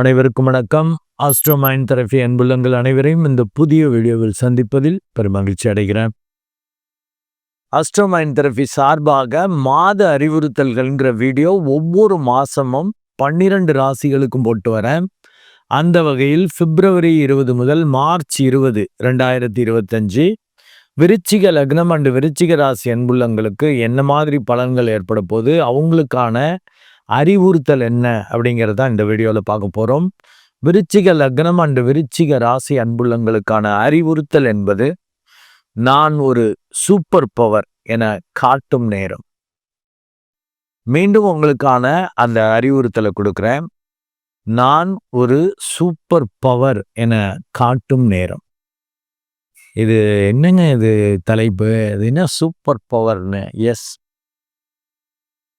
அனைவருக்கும் வணக்கம். ஆஸ்ட்ரோமைன் தெரபி அன்புள்ளங்கள் அனைவரையும் இந்த புதிய வீடியோவில் சந்திப்பதில் பெருமகிழ்ச்சி அடைகிறேன். ஆஸ்ட்ரோமைன் தெரபி சார்பாக மாத அறிவுறுத்தல்கள்ங்கிற வீடியோ ஒவ்வொரு மாதமும் பன்னிரண்டு ராசிகளுக்கும் போட்டு வரேன். அந்த வகையில் பிப்ரவரி இருபது முதல் மார்ச் இருபது ரெண்டாயிரத்தி இருபத்தஞ்சு விருச்சிக லக்னம் அண்டு விருச்சிக ராசி அன்புள்ளங்களுக்கு என்ன மாதிரி பலன்கள் ஏற்பட போது அவங்களுக்கான அறிவுறுத்தல் என்ன அப்படிங்கிறத இந்த வீடியோவில் பார்க்க போகிறோம் விருச்சிக லக்னம் அண்டு விருச்சிக ராசி அன்புள்ளங்களுக்கான அறிவுறுத்தல் என்பது நான் ஒரு சூப்பர் பவர் என காட்டும் நேரம். மீண்டும் உங்களுக்கான அந்த அறிவுறுத்தலை கொடுக்குறேன். நான் ஒரு சூப்பர் பவர் என காட்டும் நேரம். இது என்னங்க இது தலைப்பு? இது என்ன சூப்பர் பவர்னு எஸ்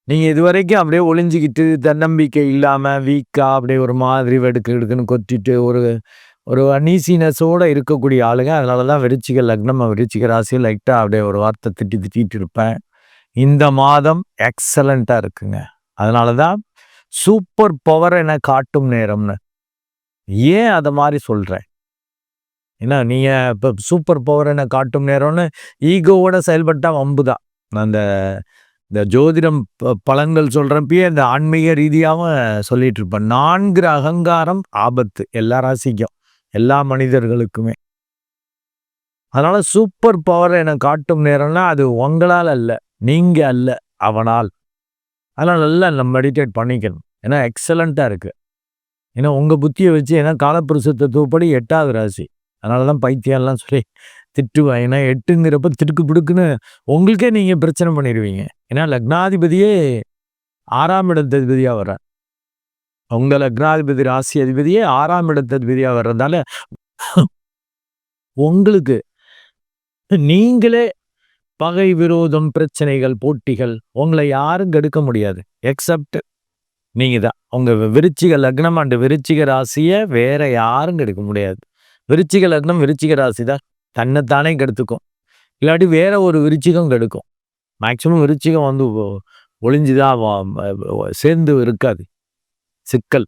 நீங்க இதுவரைக்கும் அப்படியே ஒளிஞ்சிக்கிட்டு தன்னம்பிக்கை இல்லாமல் வீக்காக அப்படியே ஒரு மாதிரி வெடுக்கு எடுக்குன்னு கொத்திட்டு ஒரு ஒரு அனீசினஸோடு இருக்கக்கூடிய ஆளுங்க. அதனால தான் விருச்சிக லக்னம் விருச்சிக ராசியும் லைட்டாக அப்படியே ஒரு வார்த்தை திட்டி திட்டிட்டு இருப்பேன். இந்த மாதம் எக்ஸலண்ட்டாக இருக்குங்க. அதனால தான் சூப்பர் பவர் என காட்டும் நேரம்னு. ஏன் அதை மாதிரி சொல்கிறேன் ஏன்னா நீங்கள் இப்போ சூப்பர் பவர் என காட்டும் நேரம்னு ஈகோவோட செயல்பட்டால் வம்பு தான் அந்த இந்த ஜோதிடம் பலன்கள் சொல்கிறப்பயே இந்த ஆன்மீக ரீதியாகவும் சொல்லிட்டு இருப்பேன் நான்கு அகங்காரம் ஆபத்து எல்லா ராசிக்கும் எல்லா மனிதர்களுக்குமே. அதனால் சூப்பர் பவர் என காட்டும் நேரம்னா அது உங்களால் அல்ல நீங்கள் அல்ல அவனால். அதனால் நல்லா நம்ம மெடிடேட் பண்ணிக்கணும். ஏன்னா எக்ஸலண்ட்டாக இருக்குது ஏன்னா உங்கள் புத்தியை வச்சு ஏன்னா காலப்புருஷ எட்டாவது ராசி. அதனால தான் பைத்தியம்லாம் சொல்லி திட்டுவேன். ஏன்னா எட்டுங்கிறப்ப திடுக்கு பிடுக்குன்னு உங்களுக்கே நீங்கள் பிரச்சனை பண்ணிடுவீங்க. ஏன்னா லக்னாதிபதியே ஆறாம் இடத்ததிபதியாக வர்றார். உங்கள் லக்னாதிபதி ராசி அதிபதியே ஆறாம் இடத்ததிபதியாக வர்றதால உங்களுக்கு நீங்களே பகை விரோதம் பிரச்சனைகள் போட்டிகள் உங்களை யாரும் கெடுக்க முடியாது. எக்ஸப்ட் நீங்கள் தான் உங்கள் விருச்சிக லக்னம் அண்டு விருச்சிக ராசியை வேற யாரும் கெடுக்க முடியாது. விருச்சிக லக்னம் விருச்சிக ராசி தான் தன்னைத்தானே கெடுத்துக்கும். இல்லாட்டி வேற ஒரு விருச்சிகம் கெடுக்கும். மேக்சிமம் விருச்சிகம் வந்து ஒளிஞ்சுதான் சேர்ந்து இருக்காது. சிக்கல்.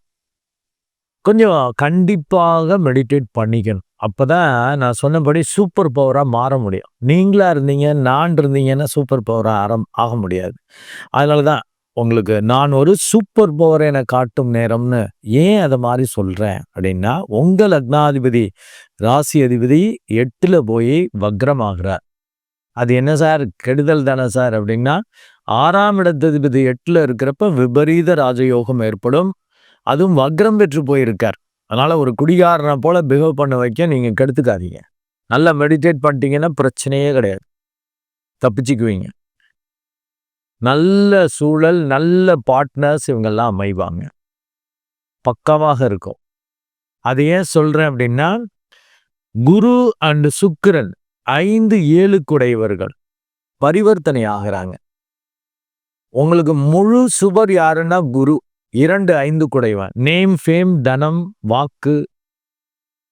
கொஞ்சம் கண்டிப்பாக மெடிடேட் பண்ணிக்கணும். அப்போ தான் நான் சொன்னபடி சூப்பர் பவராக மாற முடியும். நீங்களாக இருந்தீங்க நான் இருந்தீங்கன்னா சூப்பர் பவராக ஆரம் ஆக முடியாது. அதனால தான் உங்களுக்கு நான் ஒரு சூப்பர் பவர் என காட்டும் நேரம்னு ஏன் அதை மாதிரி சொல்கிறேன் அப்படின்னா உங்கள் லக்னாதிபதி ராசி அதிபதி எட்டில் போய் வக்ரமாகிறார். அது என்ன சார்? கெடுதல் தானே சார்? அப்படின்னா ஆறாம் இடத்ததிபதி எட்டில் இருக்கிறப்ப விபரீத ராஜயோகம் ஏற்படும். அதுவும் வக்ரம் பெற்று போயிருக்கார். அதனால் ஒரு குடிகாரனை போல் பிஹேவ் பண்ண வைக்க நீங்கள் கெடுத்துக்காதீங்க. நல்லா மெடிடேட் பண்ணிட்டீங்கன்னா பிரச்சனையே கிடையாது. தப்பிச்சுக்குவீங்க. நல்ல சூழல் நல்ல பார்ட்னர்ஸ் இவங்கெல்லாம் அமைவாங்க. பக்கமாக இருக்கும். அது ஏன் சொல்றேன் அப்படின்னா குரு அண்ட் சுக்கிரன் ஐந்து ஏழு குடையவர்கள் பரிவர்த்தனை ஆகிறாங்க. உங்களுக்கு முழு சுபர் யாருன்னா குரு. இரண்டு ஐந்து குடைவன் நேம் ஃபேம் தனம் வாக்கு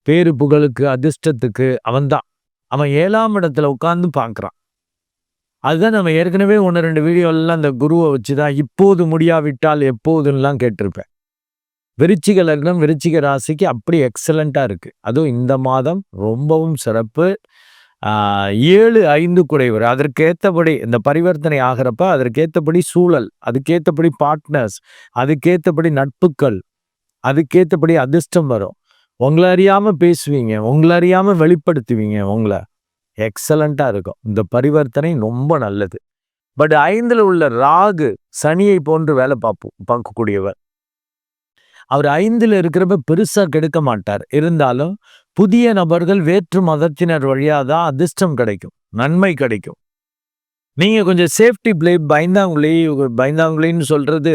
பேரு புகழுக்கு அதிர்ஷ்டத்துக்கு அவன்தான். அவன் ஏழாம் இடத்துல உட்காந்து பார்க்குறான். அதுதான் நம்ம ஏற்கனவே ஒன்று ரெண்டு வீடியோலாம் அந்த குருவை வச்சு தான் இப்போது முடியாவிட்டால் எப்போதுன்னெலாம் கேட்டிருப்பேன். விருச்சிக லக்னம் விருச்சிக ராசிக்கு அப்படி எக்ஸலண்ட்டாக இருக்குது அதுவும் இந்த மாதம் ரொம்பவும் சிறப்பு. ஏழு ஐந்து குறைவர் அதற்கேற்றபடி இந்த பரிவர்த்தனை ஆகிறப்ப அதற்கேற்றபடி சூழல் அதுக்கேற்றபடி பார்ட்னர்ஸ் அதுக்கேற்றபடி நட்புக்கள் அதுக்கேற்றபடி அதிர்ஷ்டம் வரும். உங்களை அறியாமல் பேசுவீங்க உங்களை அறியாமல் வெளிப்படுத்துவீங்க உங்களை. எக்ஸலண்டா இருக்கும். இந்த பரிவர்த்தனை ரொம்ப நல்லது. பட் ஐந்துல உள்ள ராகு சனியை போன்று வேலை பார்ப்போம் பார்க்கக்கூடியவர். அவர் ஐந்தில் இருக்கிறப்ப பெருசா கெடுக்க மாட்டார். இருந்தாலும் புதிய நபர்கள் வேற்று மதத்தினர் வழியாக தான் அதிர்ஷ்டம் கிடைக்கும் நன்மை கிடைக்கும். நீங்கள் கொஞ்சம் சேஃப்டி பிளே பயந்தாங்குழி பயந்தாங்குழின்னு சொல்கிறது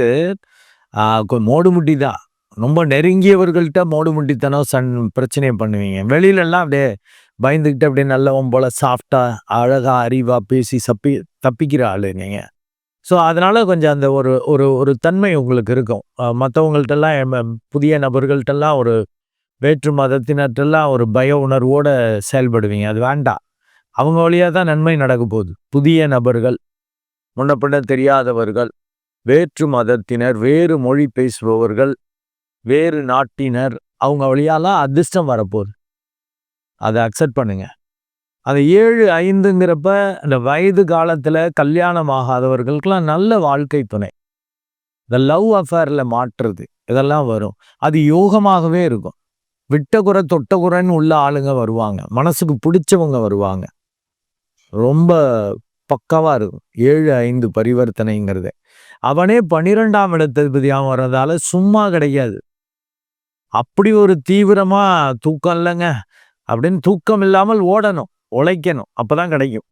மோடுமுட்டி தான் ரொம்ப நெருங்கியவர்கள்ட்ட மோடுமுட்டித்தனம் சன் பிரச்சனையை பண்ணுவீங்க. வெளியிலலாம் அப்படியே பயந்துக்கிட்டு அப்படியே நல்லவன் போல் சாஃப்டாக அழகாக அறிவாக பேசி சப்பி தப்பிக்கிற ஆளு நீங்கள் ஸோ அதனால் கொஞ்சம் அந்த ஒரு ஒரு ஒரு தன்மை உங்களுக்கு இருக்கும். மற்றவங்கள்ட்டெல்லாம் புதிய நபர்கள்ட்டெல்லாம் ஒரு வேற்று மதத்தினற்றெல்லாம் ஒரு பய உணர்வோடு செயல்படுவீங்க. அது வேண்டாம். அவங்க வழியாக தான் நன்மை நடக்க போகுது. புதிய நபர்கள் முன்னப்பட தெரியாதவர்கள் வேற்று மதத்தினர் வேறு மொழி பேசுபவர்கள் வேறு நாட்டினர் அவங்க வழியாலாம் அதிர்ஷ்டம் வரப்போகுது. அதை அக்செப்ட் பண்ணுங்க. அது ஏழு ஐந்துங்கிறப்ப இந்த வயது காலத்தில் கல்யாணம் ஆகாதவர்களுக்கெல்லாம் நல்ல வாழ்க்கை துணை. இந்த லவ் அஃபேரில் மாற்றுறது இதெல்லாம் வரும். அது யோகமாகவே இருக்கும். விட்டகுறை தொட்டகுறைன்னு உள்ள ஆளுங்க வருவாங்க. மனசுக்கு பிடிச்சவங்க வருவாங்க. ரொம்ப பக்கவாக இருக்கும். ஏழு ஐந்து பரிவர்த்தனைங்கிறது. அவனே பன்னிரெண்டாம் இடத்ததிபதியாக வர்றதால சும்மா கிடையாது. அப்படி ஒரு தீவிரமாக தூக்கம் இல்லைங்க. அப்படின்னு தூக்கம் இல்லாமல் ஓடணும் உழைக்கணும். அப்போ தான் கிடைக்கும்.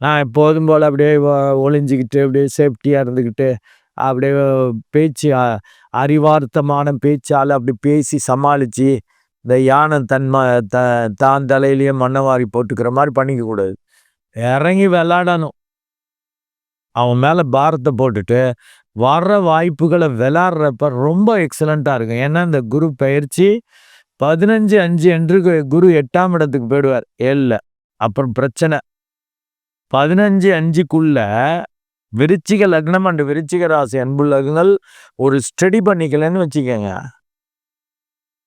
நான் எப்போதும் போல் அப்படியே ஒளிஞ்சிக்கிட்டு அப்படியே சேஃப்டியாக இருந்துக்கிட்டு அப்படியே பேச்சு அறிவார்த்தமான பேச்சால் அப்படி பேசி சமாளித்து இந்த யானை தன்மா த தான் தலையிலேயே மண்ணவாரி போட்டுக்கிற மாதிரி பண்ணிக்கக்கூடாது. இறங்கி விளாடணும் அவன் மேலே பாரத்தை போட்டுட்டு வர்ற வாய்ப்புகளை விளாட்றப்ப ரொம்ப எக்ஸலண்ட்டாக இருக்கும். ஏன்னா இந்த குரு பயிற்சி பதினஞ்சு அஞ்சு என்று குரு எட்டாம் இடத்துக்கு போயிடுவார். ஏழில். அப்புறம் பிரச்சனை. பதினஞ்சு அஞ்சுக்குள்ள விருச்சிக லக்னம் அண்டு விருச்சிக ராசி அன்புள்ளங்கள் ஒரு ஸ்டடி பண்ணிக்கலன்னு வச்சுக்கோங்க.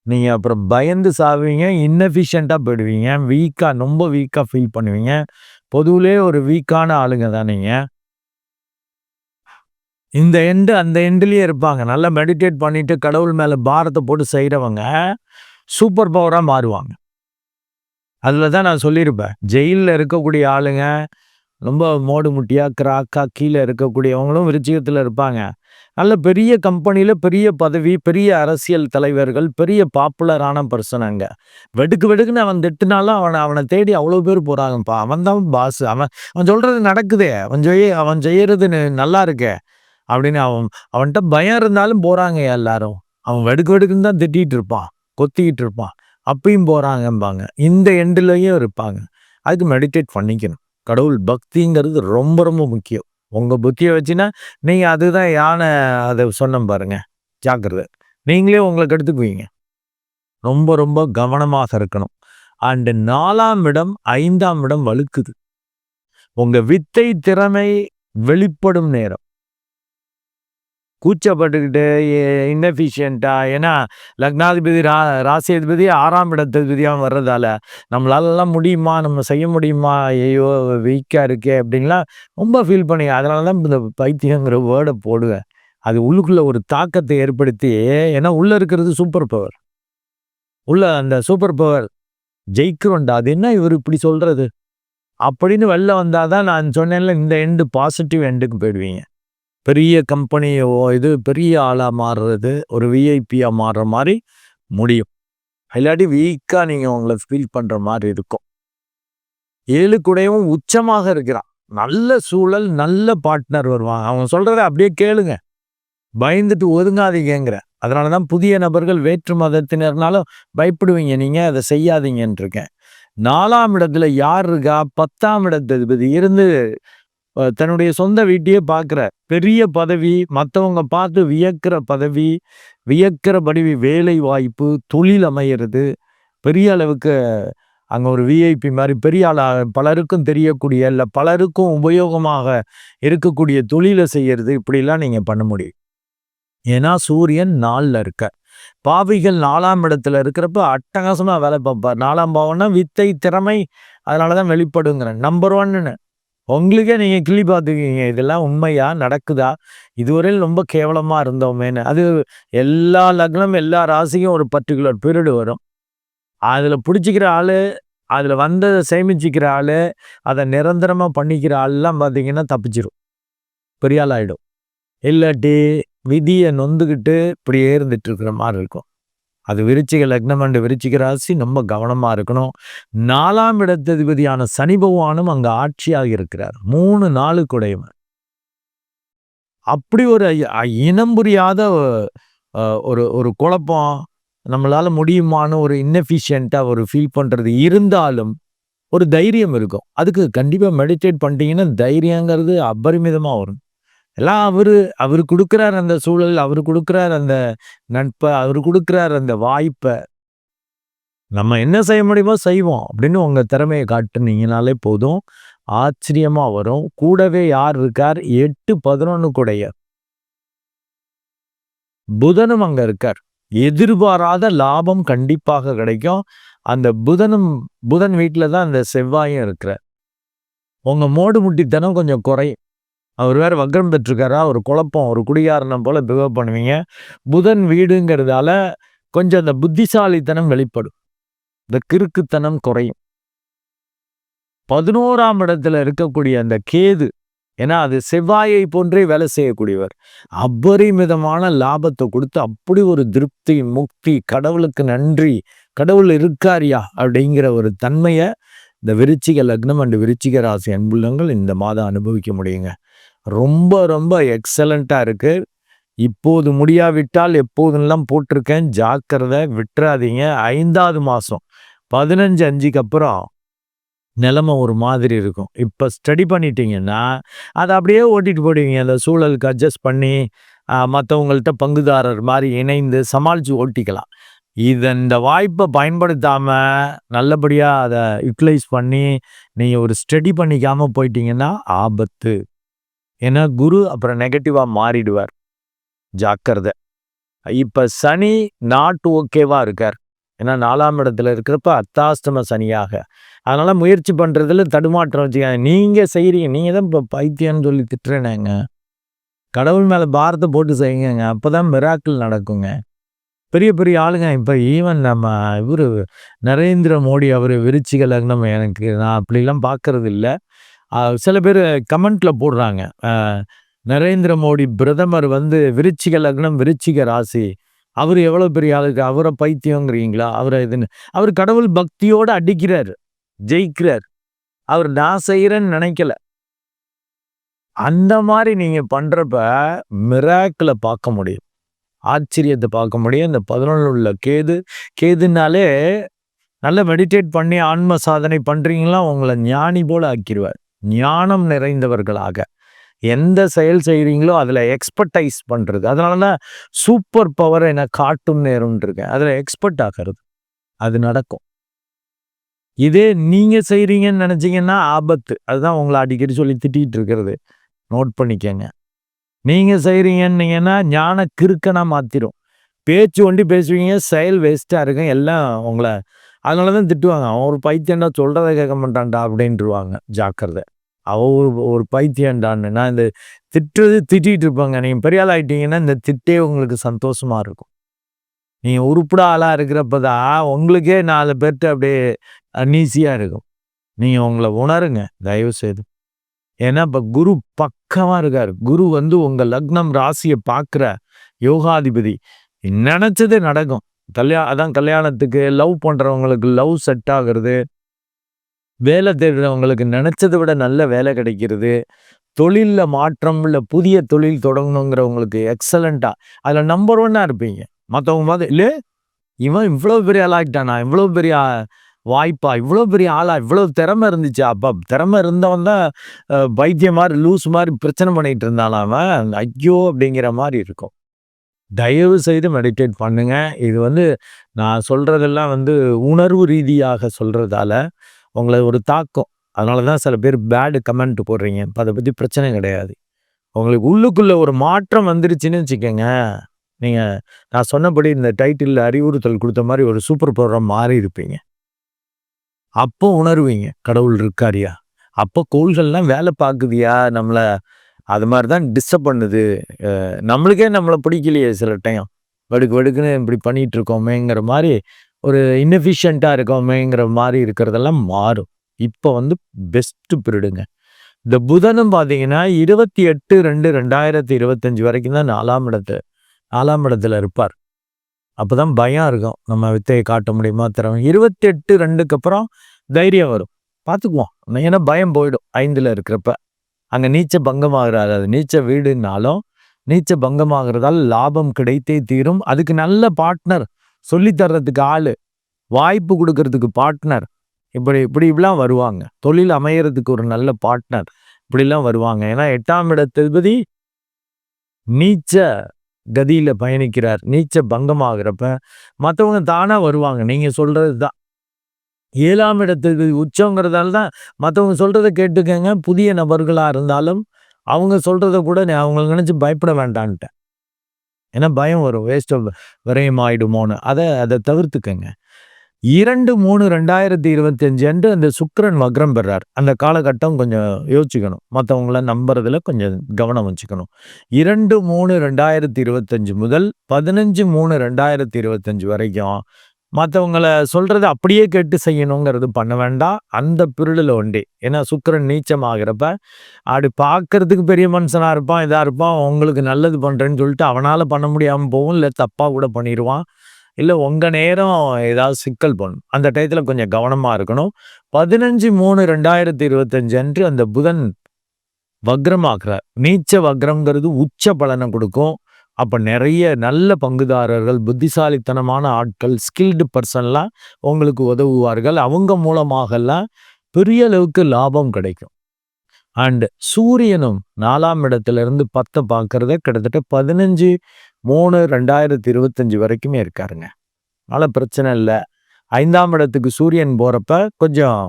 நீங்கள் அப்புறம் பயந்து சாவீங்க இன்னஃபிஷியண்ட்டாக போயிடுவீங்க வீக்காக ரொம்ப வீக்காக ஃபீல் பண்ணுவீங்க. பொதுவிலே ஒரு வீக்கான ஆளுங்க தான் நீங்கள் இந்த எண்டு அந்த எண்டுலேயே இருப்பாங்க. நல்லா மெடிடேட் பண்ணிவிட்டு கடவுள் மேலே பாரத்தை போட்டு செய்கிறவங்க சூப்பர் பவராக மாறுவாங்க. அதில் தான் நான் சொல்லியிருப்பேன். ஜெயிலில் இருக்கக்கூடிய ஆளுங்க ரொம்ப மோடு முட்டியாக கிராக்கா கீழே இருக்கக்கூடியவங்களும் விருச்சிகத்தில் இருப்பாங்க. நல்ல பெரிய கம்பெனியில் பெரிய பதவி பெரிய அரசியல் தலைவர்கள் பெரிய பாப்புலரான பர்சன் அங்கே. வெடுக்கு வெடுக்குன்னு அவன் திட்டுனாலும் அவனை அவனை தேடி அவ்வளோ பேர் போகிறாங்கப்பா அவன் தான் பாஸ் அவன் அவன் சொல்கிறது நடக்குதே. அவன் செய்ய அவன் செய்யறது நல்லா இருக்கே. அப்படின்னு அவன் அவன்கிட்ட பயம் இருந்தாலும் போகிறாங்க எல்லாரும். அவன் வெடுக்கு வெடுக்குன்னு தான் திட்டிகிட்டு இருப்பான். கொத்திக்கிட்டு இருப்பான். அப்பயும் போகிறாங்கம்பாங்க இந்த எண்டுலேயும் இருப்பாங்க. அதுக்கு மெடிடேட் பண்ணிக்கணும். கடவுள் பக்திங்கிறது ரொம்ப ரொம்ப முக்கியம். உங்கள் புத்தியை வச்சுன்னா நீங்கள் அதுதான் யானை அதை சொன்ன பாருங்க. ஜாக்கிரதை. நீங்களே உங்களை கெடுத்துக்குவீங்க ரொம்ப ரொம்ப கவனமாக இருக்கணும். அண்டு நாலாம் இடம் ஐந்தாம் இடம் வலுக்குது. உங்கள் வித்தை திறமை வெளிப்படும் நேரம். கூச்சப்பட்டுக்கிட்டு இன்னஃபிஷியண்ட்டா ஏன்னா லக்னாதிபதி ரா ராசியதிபதி ஆறாம் இடத்ததிபதியாக வர்றதால நம்மளாலலாம் முடியுமா? நம்ம செய்ய முடியுமா? ஐயோ வீக்காக இருக்கே அப்படின்லாம் ரொம்ப ஃபீல் பண்ணி அதனால தான் இந்த பைத்தியங்கிற வேர்டை போடுவேன். அது உள்ளுக்குள்ளே ஒரு தாக்கத்தை ஏற்படுத்தி ஏன்னா உள்ளே இருக்கிறது சூப்பர் பவர் உள்ள அந்த சூப்பர் பவர் ஜெயிக்கிறோண்டா அது என்ன இவர் இப்படி சொல்கிறது அப்படின்னு வெளில வந்தால் தான் நான் சொன்னேன்ல இந்த எண்டு பாசிட்டிவ் எண்டுக்கு போயிடுவீங்க. பெரிய கம்பெனியோ இது பெரிய ஆளாக மாறுறது ஒரு விஐபியாக மாறுற மாதிரி முடியும். இல்லாட்டி வீக்காக நீங்கள் உங்களை ஃபீல் பண்ணுற மாதிரி இருக்கும். ஏழு கூடையும் உச்சமாக இருக்கிறான். நல்ல சூழல் நல்ல பார்ட்னர் வருவாங்க அவங்க சொல்கிறத அப்படியே கேளுங்க. பயந்துட்டு ஒதுங்காதீங்கிற அதனால தான் புதிய நபர்கள் வேற்று மதத்தினர்னாலும் பயப்படுவீங்க. நீங்கள் அதை செய்யாதீங்கன்ட்ருக்கேன் நாலாம் இடத்துல யார் இருக்கா? பத்தாம் இடத்ததிபதி இருந்து தன்னுடைய சொந்த வீட்டையே பார்க்குற பெரிய பதவி மற்றவங்க பார்த்து வியக்கிற பதவி வியக்கிற பதவி வேலை வாய்ப்பு தொழில் அமையிறது பெரிய அளவுக்கு அங்கே ஒரு விஐபி மாதிரி பெரிய ஆளாக பலருக்கும் தெரியக்கூடிய இல்லை பலருக்கும் உபயோகமாக இருக்கக்கூடிய தொழிலை செய்கிறது இப்படிலாம் நீங்கள் பண்ண முடியும். ஏன்னா சூரியன் நாளில் இருக்க. பாவிகள் நாலாம் இடத்துல இருக்கிறப்ப அட்டகாசமாக வேலை பார்ப்பார். நாலாம் பாவம்னா வித்தை திறமை அதனால தான் வெளிப்படுங்கிறேன் நம்பர் ஒன்னு உங்களுக்கே நீங்கள் கிளி பார்த்துக்கீங்க இதெல்லாம் உண்மையா? நடக்குதா? இதுவரையில் ரொம்ப கேவலமாக இருந்தோமேனு அது எல்லா லக்னம் எல்லா ராசிக்கும் ஒரு பர்டிகுலர் பீரியடு வரும். அதில் பிடிச்சிக்கிற ஆள் அதில் வந்ததை சேமிச்சிக்கிற ஆள் அதை நிரந்தரமாக பண்ணிக்கிற ஆள்லாம் பார்த்திங்கன்னா தப்பிச்சிடும் பெரிய ஆள் ஆகிடும் இல்லாட்டி விதியை நொந்துக்கிட்டு இப்படியே இருந்துட்டு இருக்கிற மாதிரி இருக்கும். அது விருச்சிக லக்னம் அண்டு விருச்சிக ராசி. ரொம்ப கவனமாக இருக்கணும். நாலாம் இடத்ததிபதியான சனி பகவானும் அங்கே ஆட்சியாக இருக்கிறார். மூணு நாலு குடையவன் அப்படி ஒரு இனம் புரியாத ஒரு ஒரு குழப்பம். நம்மளால் முடியுமான்னு ஒரு இன்னெஃபிஷியண்ட்டாக ஒரு ஃபீல் பண்ணுறது இருந்தாலும் ஒரு தைரியம் இருக்கும். அதுக்கு கண்டிப்பாக மெடிடேட் பண்ணிட்டீங்கன்னா தைரியங்கிறது அபரிமிதமாக வரும். எல்லாம் அவர் அவர் கொடுக்குறார் அந்த சூழல் அவர் கொடுக்குறார் அந்த நட்பை அவர் கொடுக்குறார் அந்த வாய்ப்பை. நம்ம என்ன செய்ய முடியுமோ செய்வோம் அப்படின்னு உங்கள் திறமையை காட்டுனீங்கனாலே போதும். ஆச்சரியமாக வரும். கூடவே யார் இருக்கார்? எட்டு பதினொன்று கூடைய புதனும் அங்கே இருக்கார். எதிர்பாராத லாபம் கண்டிப்பாக கிடைக்கும். அந்த புதனும் புதன் வீட்டில் தான் அந்த செவ்வாயும் இருக்கிறார். உங்கள் மோடு முட்டித்தனம் கொஞ்சம் குறையும். அவர் வேறு வக்ரம் பெற்றிருக்காரா? ஒரு குழப்பம் ஒரு குடியாரணம் போல் பிஹேவ் பண்ணுவீங்க. புதன் வீடுங்கிறதால கொஞ்சம் அந்த புத்திசாலித்தனம் வெளிப்படும். இந்த கிறுக்குத்தனம் குறையும். பதினோராம் இடத்துல இருக்கக்கூடிய அந்த கேது ஏன்னா அது செவ்வாயை போன்றே வேலை செய்யக்கூடியவர். அபரிமிதமான லாபத்தை கொடுத்து அப்படி ஒரு திருப்தி முக்தி கடவுளுக்கு நன்றி கடவுள் இருக்காரியா? அப்படிங்கிற ஒரு தன்மையை இந்த விருச்சிக லக்னம் அண்டு விருச்சிக ராசி அன்புள்ளங்கள் இந்த மாதம் அனுபவிக்க முடியுங்க. ரொம்ப ரொம்ப எக்ஸலண்ட்டாக இருக்குது இப்போது முடியாவிட்டால் எப்போதுலாம் போட்டிருக்கேன்? ஜாக்கிரதை விட்டுறாதீங்க. ஐந்தாவது மாதம் பதினஞ்சு அஞ்சுக்கு அப்புறம் நிலமை ஒரு மாதிரி இருக்கும். இப்போ ஸ்டடி பண்ணிட்டீங்கன்னா அதை அப்படியே ஓட்டிட்டு போடுவீங்க அந்த சூழலுக்கு அட்ஜஸ்ட் பண்ணி மற்றவங்கள்ட்ட பங்குதாரர் மாதிரி இணைந்து சமாளித்து ஓட்டிக்கலாம். இதை இந்த வாய்ப்பை பயன்படுத்தாமல் நல்லபடியாக அதை யூட்டிலைஸ் பண்ணி நீங்கள் ஒரு ஸ்டடி பண்ணிக்காமல் போயிட்டீங்கன்னா ஆபத்து. ஏன்னா குரு அப்புறம் நெகட்டிவாக மாறிடுவார். ஜாக்கிரதை. இப்போ சனி நாட் ஓகேவாக இருக்கார். ஏன்னா நாலாம் இடத்துல இருக்கிறப்ப அத்தாஸ்தம சனியாக. அதனால் முயற்சி பண்ணுறதுல தடுமாற்றம் வச்சுக்காங்க நீங்கள் செய்கிறீங்க நீங்கள் தான் இப்போ பைத்தியம்னு சொல்லி திட்டுறேனேங்க. கடவுள் மேலே பாரத்தை போட்டு செய்யுங்க. அப்போ தான் மிராக்கிள் நடக்குங்க. பெரிய பெரிய ஆளுங்க இப்போ ஈவன் நம்ம இவர் நரேந்திர மோடி அவர் விருச்சிகள் நம்ம எனக்கு நான் அப்படிலாம் பார்க்கறது இல்லை சில பேர் கமெண்ட்ல போடுறாங்க. நரேந்திர மோடி பிரதமர் வந்து விருச்சிக லக்னம் விருச்சிக ராசி. அவர் எவ்வளோ பெரிய ஆளுக்கு அவரை பைத்தியங்கிறீங்களா அவரை இதுன்னு. அவர் கடவுள் பக்தியோடு அடிக்கிறார். ஜெயிக்கிறார். அவர் நான் செய்கிறேன்னு நினைக்கல. அந்த மாதிரி நீங்கள் பண்ணுறப்ப மிராக்கில் பார்க்க முடியும். ஆச்சரியத்தை பார்க்க முடியும். இந்த பதினொன்று உள்ள கேது கேதுனாலே நல்லா மெடிடேட் பண்ணி ஆன்ம சாதனை பண்ணுறீங்களா உங்களை ஞானி போல ஆக்கிடுவார் ஞானம் நிறைந்தவர்களாக. எந்த செயல் செய்கிறீங்களோ அதில் எக்ஸ்பர்டைஸ் பண்ணுறது அதனால தான் சூப்பர் பவர் என காட்டும் நேரம்னு இருக்கேன் அதில் எக்ஸ்பர்ட் ஆகிறது. அது நடக்கும். இதே நீங்கள் செய்கிறீங்கன்னு நினச்சிங்கன்னா ஆபத்து. அதுதான் உங்களை அடிக்கடி சொல்லி திட்டிகிட்டு இருக்கிறது நோட் பண்ணிக்கங்க. நீங்கள் செய்கிறீங்கன்னீங்கன்னா ஞான கிறுக்கனாக மாற்றிடும் பேச்சு ஒண்டி பேசுவீங்க செயல் வேஸ்ட்டாக இருக்கும். எல்லாம் உங்களை அதனால தான் திட்டுவாங்க. அவன் ஒரு பைத்தியண்டா சொல்கிறத கேட்க மாட்டான்டா அப்படின்ட்டுருவாங்க ஜாக்கிரதை. அவ ஒரு ஒரு பைத்தியண்டான்னு நான் இந்த திட்டுறது திட்டிகிட்டு இருப்பாங்க. நீங்கள் பெரிய ஆள் ஆகிட்டீங்கன்னா இந்த திட்டே உங்களுக்கு சந்தோஷமாக இருக்கும். நீங்கள் உருப்பட ஆளாக இருக்கிறப்ப தான் உங்களுக்கே நாலு பேர்கிட்ட அப்படியே அன்னீசியாக இருக்கும். நீங்கள் உங்களை உணருங்க. தயவு செய்து. ஏன்னா இப்போ குரு பக்கமாக இருக்கார். குரு வந்து உங்கள் லக்னம் ராசியை பார்க்குற யோகாதிபதி. நினச்சதே நடக்கும். கல்யா அதான் கல்யாணத்துக்கு லவ் பண்ணுறவங்களுக்கு லவ் செட் ஆகிறது. வேலை தேடுறவங்களுக்கு நினச்சதை விட நல்ல வேலை கிடைக்கிறது. தொழிலில் மாற்றம் இல்லை புதிய தொழில் தொடங்கணுங்கிறவங்களுக்கு எக்ஸலண்ட்டாக அதில் நம்பர் ஒன்னாக இருப்பீங்க. மற்றவங்க மாதிரி இல்லை இவன் இவ்வளோ பெரிய ஆளாகிட்டானா இவ்வளோ பெரிய வாய்ப்பா? இவ்வளோ பெரிய ஆளா? இவ்வளோ திறமை இருந்துச்சு? அப்பா திறமை இருந்தவன் தான் பைத்தியம் மாதிரி லூஸ் மாதிரி பிரச்சனை பண்ணிகிட்டு இருந்தாலாம் அவன்? ஐயோ! அப்படிங்கிற மாதிரி இருக்கும். தயவு செய்து மெடிடேட் பண்ணுங்க. இது வந்து நான் சொல்கிறதெல்லாம் வந்து உணர்வு ரீதியாக சொல்கிறதால உங்களை ஒரு தாக்கம். அதனால தான் சில பேர் பேடு கமெண்ட் போடுறீங்க. இப்போ அதை பற்றி பிரச்சனை கிடையாது. உங்களுக்கு உள்ளுக்குள்ளே ஒரு மாற்றம் வந்துருச்சுன்னு வச்சுக்கோங்க. நீங்கள் நான் சொன்னபடி இந்த டைட்டிலில் அறிவுறுத்தல் கொடுத்த மாதிரி ஒரு சூப்பர் ப்ரோக்ராம் மாறி இருப்பீங்க. அப்போ உணர்வீங்க. கடவுள் இருக்காரியா? அப்போ கோள்கள்லாம் வேலை பார்க்குதியா? நம்மளை அது மாதிரி தான் டிஸ்டர்ப் பண்ணுது நம்மளுக்கே நம்மளை பிடிக்கலையே சில டைம் வடுக்கு வடுக்குன்னு இப்படி பண்ணிகிட்டு இருக்கோமேங்கிற மாதிரி ஒரு இன்னெஃபிஷியண்ட்டாக இருக்கோமேங்கிற மாதிரி இருக்கிறதெல்லாம் மாறும். இப்போ வந்து பெஸ்ட்டு பீரியடுங்க இந்த புதனும் பார்த்தீங்கன்னா இருபத்தி எட்டு ரெண்டு ரெண்டாயிரத்தி இருபத்தஞ்சி வரைக்கும் தான் நாலாம் இடத்து நாலாம் இடத்துல இருப்பார். அப்போ தான் பயம் இருக்கும். நம்ம வித்தையை காட்ட முடியுமா திறமை இருபத்தி எட்டு ரெண்டுக்கு அப்புறம் தைரியம் வரும். பார்த்துக்குவோம் ஏன்னா பயம் போயிடும். ஐந்தில் இருக்கிறப்ப. அங்கே நீச்ச பங்கமாகிறாரு அது நீச்ச வீடுனாலும் நீச்ச பங்கமாகிறதால் லாபம் கிடைத்தே தீரும். அதுக்கு நல்ல பார்ட்னர் சொல்லி தர்றதுக்கு ஆள். வாய்ப்பு கொடுக்கறதுக்கு பார்ட்னர் இப்படி இப்படி இப்படிலாம் வருவாங்க. தொழில் அமையறதுக்கு ஒரு நல்ல பார்ட்னர் இப்படிலாம் வருவாங்க. ஏன்னா எட்டாம் இடத்ததிபதி நீச்ச கதியில் பயணிக்கிறார். நீச்ச பங்கமாகிறப்ப மற்றவங்க தானாக வருவாங்க. நீங்கள் சொல்கிறது தான் ஏழாம் இடத்துக்கு உச்சங்கிறதால தான் மற்றவங்க சொல்கிறத கேட்டுக்கங்க. புதிய நபர்களாக இருந்தாலும் அவங்க சொல்கிறத கூட அவங்கள நினச்சி பயப்பட வேண்டான்ட்டேன் ஏன்னா பயம் வரும். வேஸ்ட் விரயம் ஆகிடுமோன்னு அதை அதை தவிர்த்துக்கங்க. இரண்டு மூணு ரெண்டாயிரத்தி இருபத்தி அஞ்சு அன்று அந்த சுக்கிரன் வக்ரம் பெறார். அந்த காலகட்டம் கொஞ்சம் யோசிச்சுக்கணும். மற்றவங்கள நம்புறதுல கொஞ்சம் கவனம் வச்சுக்கணும். இரண்டு மூணு ரெண்டாயிரத்தி இருபத்தஞ்சு முதல் பதினஞ்சு மூணு ரெண்டாயிரத்தி இருபத்தஞ்சு வரைக்கும் மற்றவங்களை சொல்கிறத அப்படியே கேட்டு செய்யணுங்கிறது பண்ண வேண்டாம். அந்த பிருளில் ஒண்டி. ஏன்னா சுக்கிரன் நீச்சம் ஆகிறப்ப அப்படி பார்க்கறதுக்கு பெரிய மனுஷனாக இருப்பான் இதாக இருப்பான் உங்களுக்கு நல்லது பண்ணுறேன்னு சொல்லிட்டு அவனால் பண்ண முடியாமல் போகும் இல்லை தப்பாக கூட பண்ணிடுவான் இல்லை உங்கள் நேரம் ஏதாவது சிக்கல் பண்ணும். அந்த டயத்தில் கொஞ்சம் கவனமாக இருக்கணும். பதினஞ்சு மூணு ரெண்டாயிரத்தி இருபத்தஞ்சு அன்று அந்த புதன் வக்ரமாக்குறார் நீச்ச வக்ரங்கிறது உச்ச பலனை கொடுக்கும். அப்போ நிறைய நல்ல பங்குதாரர்கள் புத்திசாலித்தனமான ஆட்கள் ஸ்கில்டு பர்சன்லாம் உங்களுக்கு உதவுவார்கள். அவங்க மூலமாகலாம் பெரிய அளவுக்கு லாபம் கிடைக்கும். அண்ட் சூரியனும் நாலாம் இடத்துல இருந்து பத்தை பார்க்குறத கிட்டத்தட்ட பதினஞ்சு மூணு ரெண்டாயிரத்தி இருபத்தஞ்சி வரைக்குமே இருக்காருங்க. அதனால் பிரச்சனை இல்லை. ஐந்தாம் இடத்துக்கு சூரியன் போகிறப்ப கொஞ்சம்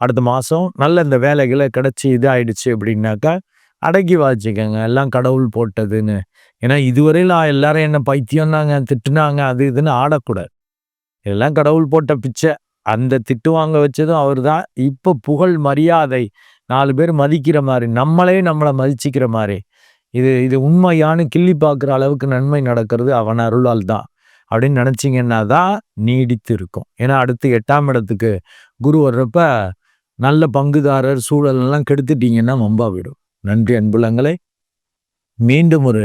அடுத்த மாதம் நல்ல இந்த வேலைகளை கிடச்சி இதாயிடுச்சு அப்படின்னாக்கா அடக்கி வாச்சிக்கோங்க. எல்லாம் கடவுள் போட்டதுன்னு ஏன்னா இதுவரையில் எல்லாரும் என்ன பைத்தியம்னாங்க திட்டுனாங்க அது இதுன்னு ஆடக்கூடாது. இதெல்லாம் கடவுள் போட்ட பிச்சை. அந்த திட்டு வாங்க வச்சதும் அவர் தான் இப்போ புகழ் மரியாதை நாலு பேர் மதிக்கிற மாதிரி நம்மளே நம்மளை மதிச்சிக்கிற மாதிரி. இது இது உண்மையானு கிள்ளி பார்க்குற அளவுக்கு நன்மை நடக்கிறது அவன் அருளால் தான் அப்படின்னு நினச்சிங்கன்னா தான் நீடித்து இருக்கும். ஏன்னா அடுத்து எட்டாம் இடத்துக்கு குரு வர்றப்ப நல்ல பங்குதாரர் சூழலெல்லாம் கெடுத்துட்டீங்கன்னா மம்பா விடும் நன்றி அன்புலங்களை. மீண்டும் ஒரு